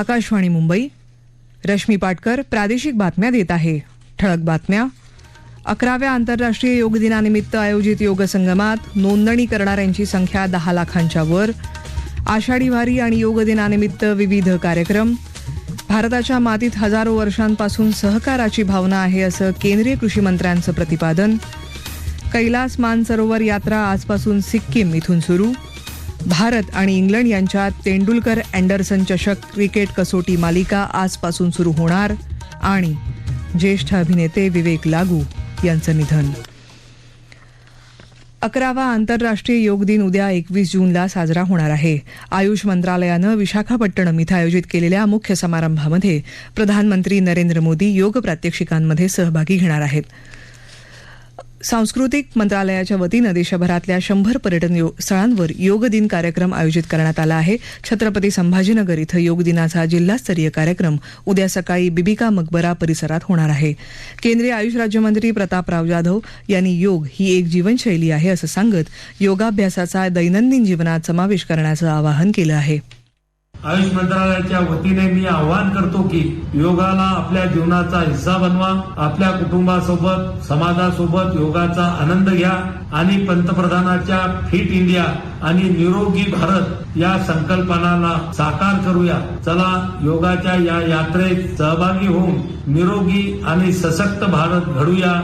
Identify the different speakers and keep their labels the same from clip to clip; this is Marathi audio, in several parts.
Speaker 1: आकाशवाणी मुंबई रश्मी पाटकर प्रादेशिक बातम्या देत आहे ठळक बातम्या अकराव्या आंतरराष्ट्रीय योग दिनानिमित्त आयोजित योग संगमात नोंदणी करणाऱ्यांची संख्या दहा लाखांच्या वर आषाढी वारी आणि योग दिनानिमित्त विविध कार्यक्रम भारताच्या मातीत हजारो वर्षांपासून सहकाराची भावना आहे असं केंद्रीय कृषी मंत्र्यांचं प्रतिपादन कैलास मानसरोवर यात्रा आजपासून सिक्कीम इथून सुरू भारत आणि इंग्लंड यांच्यात तेंडुलकर अँडरसन चषक क्रिकेट कसोटी मालिका आजपासून सुरू होणार आणि ज्येष्ठ अभिनेते विवेक लागू यांचं निधन अकरावा आंतरराष्ट्रीय योग दिन उद्या एकवीस जूनला साजरा होणार आहे आयुष मंत्रालयानं विशाखापट्टणम इथं आयोजित केलेल्या मुख्य समारंभामध्ये प्रधानमंत्री नरेंद्र मोदी योग प्रात्यक्षिकांमध्ये सहभागी घेणार आहेत सांस्कृतिक मंत्रालयाच्या वतीनं देशभरातल्या शंभर पर्यटन यो, स्थळांवर योग दिन कार्यक्रम आयोजित करण्यात आला आहे छत्रपती संभाजीनगर इथं योग दिनाचा जिल्हास्तरीय कार्यक्रम उद्या सकाळी बिबिका मकबरा परिसरात होणार आहे केंद्रीय आयुष राज्यमंत्री प्रतापराव जाधव यांनी योग ही एक जीवनशैली आहे असं सांगत योगाभ्यासाचा दैनंदिन जीवनात समावेश करण्याचं आवाहन केलं आहे आयुष मंत्रालयाच्या वतीने मी आवाहन करतो की योगाला आपल्या जीवनाचा हिस्सा बनवा आपल्या कुटुंबासोबत समाजासोबत योगाचा आनंद घ्या आणि पंतप्रधानाच्या फिट इंडिया आणि निरोगी भारत या संकल्पनाला साकार करूया चला योगाच्या या यात्रेत सहभागी होऊन निरोगी आणि सशक्त भारत घडूया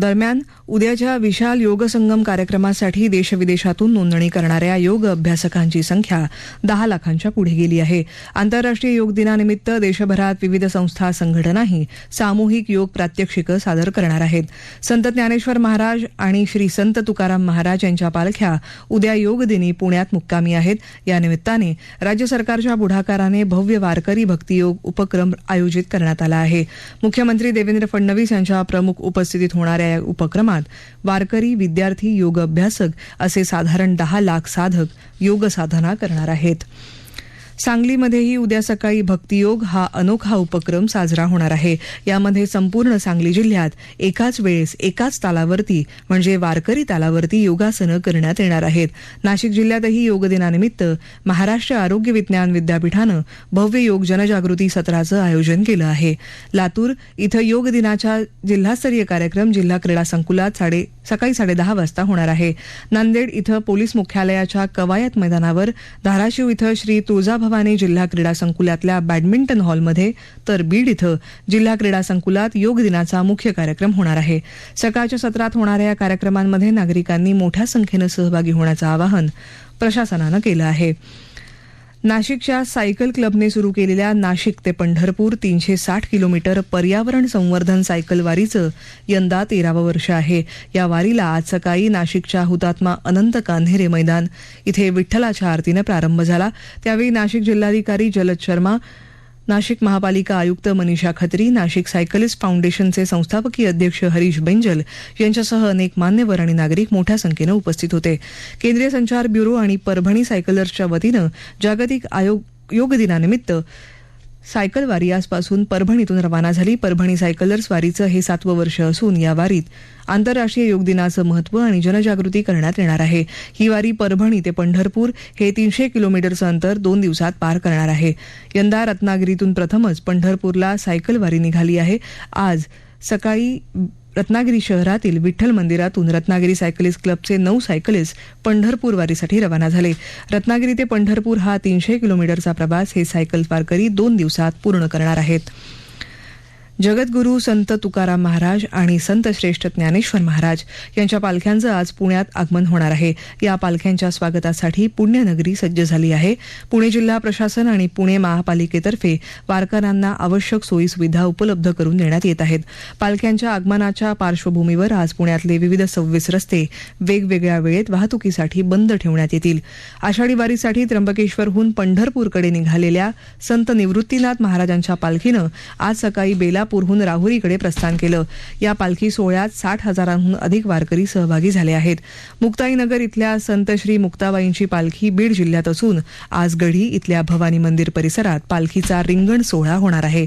Speaker 2: दरम्यान उद्याच्या विशाल योग संगम कार्यक्रमासाठी देशविदेशातून नोंदणी करणाऱ्या योग अभ्यासकांची संख्या दहा लाखांच्या पुढे गेली आहे आंतरराष्ट्रीय योग दिनानिमित्त देशभरात विविध संस्था संघटनाही सामूहिक योग प्रात्यक्षिकं सादर करणार आहेत संत ज्ञानेश्वर महाराज आणि श्री संत तुकाराम महाराज यांच्या पालख्या उद्या योग दिनी पुण्यात मुक्कामी आहेत या निमित्ताने राज्य सरकारच्या पुढाकाराने भव्य वारकरी भक्तियोग उपक्रम आयोजित करण्यात आला आहे मुख्यमंत्री देवेंद्र फडणवीस यांच्या प्रमुख उपस्थितीत होणाऱ्या या उपक्रमात वारकरी विद्यार्थी योग अभ्यासक असे साधारण दहा लाख साधक योग साधना करणार आहेत सांगलीमध्येही उद्या सकाळी भक्तियोग हा अनोखा उपक्रम साजरा होणार आहे यामध्ये संपूर्ण सांगली जिल्ह्यात एकाच वेळेस एकाच तालावरती म्हणजे वारकरी तालावरती योगासनं करण्यात येणार आहेत नाशिक जिल्ह्यातही योग दिनानिमित्त महाराष्ट्र आरोग्य विज्ञान विद्यापीठानं भव्य योग जनजागृती सत्राचं आयोजन केलं आहे लातूर इथं योग दिनाच्या जिल्हास्तरीय कार्यक्रम जिल्हा क्रीडा संकुलात साडे सकाळी साडेदहा वाजता होणार आहे नांदेड इथं पोलीस मुख्यालयाच्या कवायत मैदानावर धाराशिव इथं श्री तुळजाभवानी जिल्हा क्रीडा संकुलातल्या बॅडमिंटन हॉलमध्ये तर बीड इथं जिल्हा क्रीडा संकुलात योग दिनाचा मुख्य कार्यक्रम होणार आहे सकाळच्या सत्रात होणाऱ्या या कार्यक्रमांमध्ये नागरिकांनी मोठ्या संख्येनं सहभागी होण्याचं आवाहन प्रशासनानं केलं आहे नाशिकच्या सायकल क्लबने सुरू केलेल्या नाशिक ते पंढरपूर तीनशे साठ किलोमीटर पर्यावरण संवर्धन सायकल वारीचं यंदा तेरावं वर्ष आहे या वारीला आज सकाळी नाशिकच्या हुतात्मा अनंत कान्हेरे मैदान इथे विठ्ठलाच्या आरतीनं प्रारंभ झाला त्यावेळी नाशिक जिल्हाधिकारी जलद शर्मा नाशिक महापालिका आयुक्त मनीषा खत्री नाशिक सायकलिस्ट फाउंडेशनचे संस्थापकीय अध्यक्ष हरीश बेंजल यांच्यासह अनेक मान्यवर आणि नागरिक मोठ्या संख्येनं उपस्थित होते केंद्रीय संचार ब्युरो आणि परभणी सायकलर्सच्या वतीनं जागतिक आयोग योग दिनानिमित्त सायकल वारी आजपासून परभणीतून रवाना झाली परभणी सायकलर्स वारीचं हे सातवं वर्ष असून या वारीत आंतरराष्ट्रीय योग दिनाचं महत्व आणि जनजागृती करण्यात येणार आहे ही वारी परभणी ते पंढरपूर हे तीनशे किलोमीटरचं अंतर दोन दिवसात पार करणार आहे यंदा रत्नागिरीतून प्रथमच पंढरपूरला सायकल वारी निघाली आहे आज सकाळी रत्नागिरी शहरातील विठ्ठल मंदिरातून रत्नागिरी सायकलिस्ट क्लबचे नऊ सायकलिस्ट पंढरपूर वारीसाठी रवाना झाले रत्नागिरी ते पंढरपूर हा तीनशे किलोमीटरचा प्रवास हे सायकल वारकरी दोन दिवसात पूर्ण करणार आहेत जगद्गुरू संत तुकाराम महाराज आणि संत श्रेष्ठ ज्ञानेश्वर महाराज यांच्या पालख्यांचं आज पुण्यात आगमन होणार आहे या पालख्यांच्या स्वागतासाठी पुण्यनगरी सज्ज झाली आहे पुणे जिल्हा प्रशासन आणि पुणे महापालिकेतर्फे वारकऱ्यांना आवश्यक सोयी सुविधा उपलब्ध करून देण्यात येत आहेत पालख्यांच्या आगमनाच्या पार्श्वभूमीवर आज पुण्यातले विविध सव्वीस रस्ते वेगवेगळ्या वेळेत वाहतुकीसाठी बंद ठेवण्यात येतील आषाढी वारीसाठी त्र्यंबकेश्वरहून पंढरपूरकडे निघालेल्या संत निवृत्तीनाथ महाराजांच्या पालखीनं आज सकाळी बेला पुरहून राहुरीकडे प्रस्थान केलं या पालखी सोहळ्यात साठ हजारांहून अधिक वारकरी सहभागी झाले आहेत मुक्ताईनगर इथल्या संत श्री मुक्ताबाईंची पालखी बीड जिल्ह्यात असून आज गढी इथल्या भवानी मंदिर परिसरात पालखीचा रिंगण सोहळा होणार आहे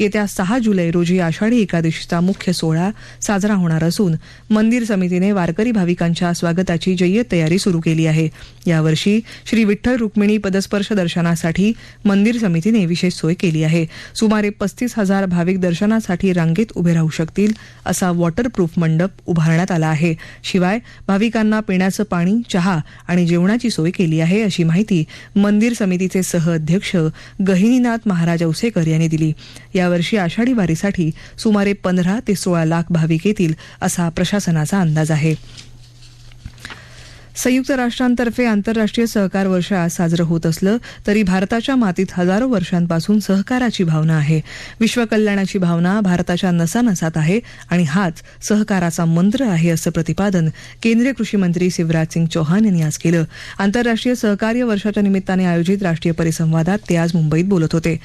Speaker 2: येत्या सहा जुलै रोजी आषाढी एकादशीचा मुख्य सोहळा साजरा होणार असून मंदिर समितीने वारकरी भाविकांच्या स्वागताची जय्यत तयारी सुरू केली आहे यावर्षी श्री विठ्ठल रुक्मिणी पदस्पर्श दर्शनासाठी मंदिर समितीने विशेष सोय केली आहे सुमारे पस्तीस हजार भाविक दर्शनासाठी रांगेत उभे राहू शकतील असा वॉटरप्रूफ मंडप उभारण्यात आला आहे शिवाय भाविकांना पिण्याचं पाणी चहा आणि जेवणाची सोय केली आहे अशी माहिती मंदिर समितीचे सहअध्यक्ष गहिनीनाथ महाराज औसेकर यांनी दिली यावर्षी आषाढी वारीसाठी सुमारे पंधरा ते सोळा लाख भाविक येतील असा प्रशासनाचा अंदाज आहे संयुक्त राष्ट्रांतर्फे आंतरराष्ट्रीय सहकार वर्ष आज साजरं होत असलं तरी भारताच्या मातीत हजारो वर्षांपासून सहकाराची भावना आहे विश्वकल्याणाची भावना भारताच्या नसानसात आहे आणि हाच सहकाराचा मंत्र आहे असं प्रतिपादन केंद्रीय कृषी मंत्री शिवराज सिंग चौहान यांनी आज केलं आंतरराष्ट्रीय सहकार्य वर्षाच्या निमित्ताने आयोजित राष्ट्रीय परिसंवादात ते आज मुंबईत बोलत होते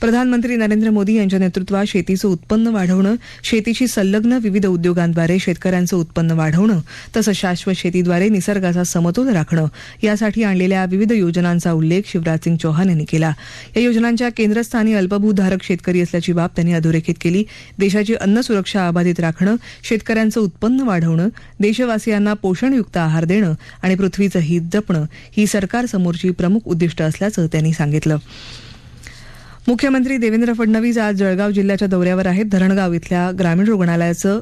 Speaker 2: प्रधानमंत्री नरेंद्र मोदी यांच्या नेतृत्वात शेतीचं उत्पन्न वाढवणं शेतीशी संलग्न विविध उद्योगांद्वारे शेतकऱ्यांचं उत्पन्न वाढवणं तसंच शाश्वत शेतीद्वारे निसर्ग समतोल राखणं यासाठी आणलेल्या विविध योजनांचा उल्लेख शिवराज सिंग चौहान यांनी केला या योजनांच्या केंद्रस्थानी अल्पभूधारक शेतकरी असल्याची बाब त्यांनी अधोरेखित केली देशाची अन्न सुरक्षा अबाधित राखणं शेतकऱ्यांचं उत्पन्न वाढवणं देशवासियांना पोषणयुक्त आहार देणं आणि पृथ्वीचं हित जपणं ही सरकारसमोरची प्रमुख उद्दिष्ट असल्याचं त्यांनी सांगितलं मुख्यमंत्री देवेंद्र फडणवीस आज जळगाव जिल्ह्याच्या दौऱ्यावर आहेत धरणगाव इथल्या ग्रामीण रुग्णालयाचं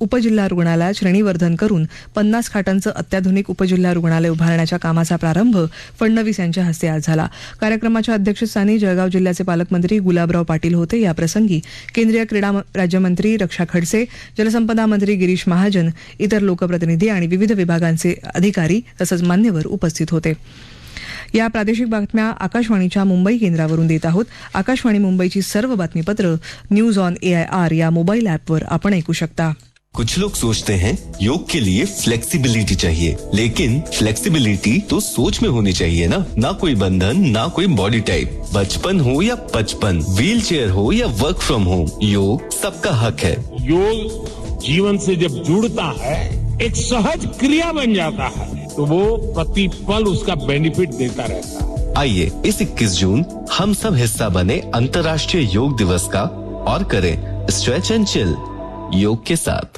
Speaker 2: उपजिल्हा रुग्णालयात श्रेणीवर्धन करून पन्नास खाटांचं अत्याधुनिक उपजिल्हा रुग्णालय उभारण्याच्या कामाचा प्रारंभ फडणवीस यांच्या हस्ते आज झाला कार्यक्रमाच्या अध्यक्षस्थानी जळगाव जिल्ह्याचे पालकमंत्री गुलाबराव पाटील होते याप्रसंगी केंद्रीय क्रीडा राज्यमंत्री रक्षा खडसे जलसंपदा मंत्री गिरीश महाजन इतर लोकप्रतिनिधी आणि विविध विभागांचे अधिकारी तसंच मान्यवर उपस्थित होते या प्रादेशिक बातम्या आकाशवाणीच्या मुंबई केंद्रावरून देत आहोत आकाशवाणी मुंबईची सर्व बातमीपत्र न्यूज ऑन एआयआर या मोबाईल ॲपवर आपण
Speaker 3: ऐकू शकता कुछ लोग सोचते हैं योग के लिए फ्लेक्सिबिलिटी चाहिए लेकिन फ्लेक्सिबिलिटी तो सोच में होनी चाहिए ना ना कोई बंधन ना कोई बॉडी टाइप बचपन हो या पचपन व्हील चेयर हो या वर्क फ्रॉम होम योग सबका हक है
Speaker 4: योग जीवन से जब जुड़ता है एक सहज क्रिया बन जाता है तो वो प्रति पल उसका बेनिफिट
Speaker 3: देता रहता है आइए इस 21 जून हम सब हिस्सा बने अंतर्राष्ट्रीय योग दिवस का और करें स्ट्रेच एंड चिल योग के साथ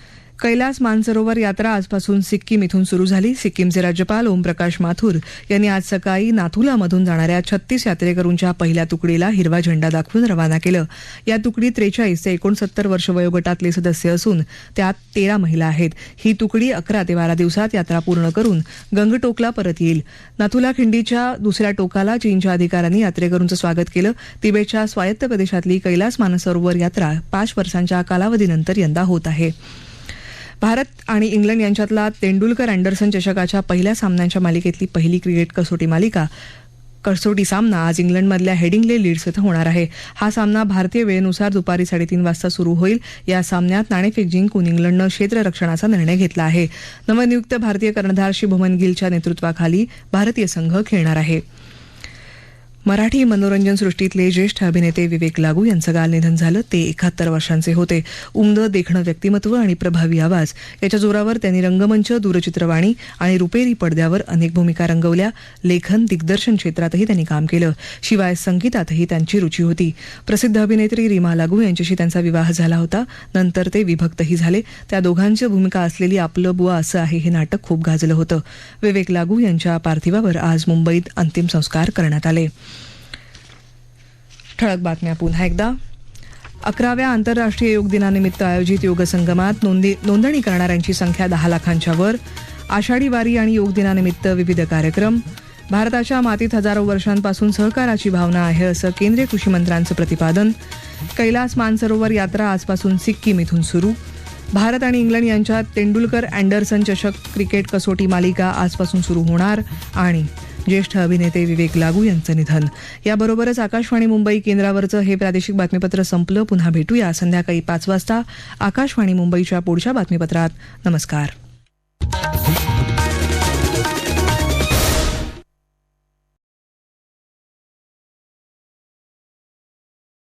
Speaker 2: कैलास मानसरोवर यात्रा आजपासून सिक्कीम इथून सुरू झाली सिक्कीमचे राज्यपाल ओमप्रकाश माथुर यांनी आज सकाळी नाथुलामधून जाणाऱ्या छत्तीस यात्रेकरूंच्या पहिल्या तुकडीला हिरवा झेंडा दाखवून रवाना केलं या तुकडी त्रेचाळीस ते एकोणसत्तर वर्ष वयोगटातले सदस्य असून त्यात तेरा महिला आहेत ही तुकडी अकरा ते बारा दिवसात यात्रा पूर्ण करून गंगटोकला परत येईल नाथुला खिंडीच्या दुसऱ्या टोकाला चीनच्या अधिकाऱ्यांनी यात्रेकरूंचं स्वागत केलं तिबेटच्या स्वायत्त प्रदेशातली कैलास मानसरोवर यात्रा पाच वर्षांच्या कालावधीनंतर यंदा होत आहे भारत आणि इंग्लंड यांच्यातला तेंडुलकर अँडरसन चषकाच्या पहिल्या सामन्यांच्या मालिकेतली पहिली क्रिकेट कसोटी मालिका कसोटी सामना आज इंग्लंडमधल्या हेडिंगले लीड्स इथं होणार आहे हा सामना भारतीय वेळेनुसार दुपारी साडेतीन वाजता सुरू होईल या सामन्यात नाणेफेक जिंकून इंग्लंडनं क्षेत्ररक्षणाचा निर्णय घेतला आहे नवनियुक्त भारतीय कर्णधार शुभमन गिलच्या नेतृत्वाखाली भारतीय संघ खेळणार आहे मराठी मनोरंजन सृष्टीतले ज्येष्ठ अभिनेते विवेक लागू यांचं काल निधन झालं ते एकाहत्तर वर्षांचे होते उमदं देखणं व्यक्तिमत्व आणि प्रभावी आवाज याच्या जोरावर त्यांनी रंगमंच दूरचित्रवाणी आणि रुपेरी पडद्यावर अनेक भूमिका रंगवल्या लेखन दिग्दर्शन क्षेत्रातही त्यांनी काम केलं शिवाय संगीतातही त्यांची रुची होती प्रसिद्ध अभिनेत्री रीमा लागू यांच्याशी त्यांचा विवाह झाला होता नंतर ते विभक्तही झाले त्या दोघांच्या भूमिका असलेली आपलं बुवा असं आहे हे नाटक खूप गाजलं होतं विवेक लागू यांच्या पार्थिवावर आज मुंबईत अंतिम संस्कार करण्यात आले ठळक बातम्या पुन्हा एकदा अकराव्या आंतरराष्ट्रीय योग दिनानिमित्त आयोजित योग संगमात नोंदी नोंदणी करणाऱ्यांची संख्या दहा लाखांच्या वर आषाढी वारी आणि योग दिनानिमित्त विविध कार्यक्रम भारताच्या मातीत हजारो वर्षांपासून सहकाराची भावना आहे असं केंद्रीय कृषी मंत्र्यांचं प्रतिपादन कैलास मानसरोवर यात्रा आजपासून सिक्कीम इथून सुरू भारत आणि इंग्लंड यांच्यात तेंडुलकर अँडरसन चषक क्रिकेट कसोटी मालिका आजपासून सुरू होणार आणि ज्येष्ठ अभिनेते विवेक लागू यांचं निधन याबरोबरच आकाशवाणी मुंबई केंद्रावरचं हे प्रादेशिक बातमीपत्र संपलं पुन्हा भेटूया संध्याकाळी पाच वाजता आकाशवाणी मुंबईच्या पुढच्या बातमीपत्रात नमस्कार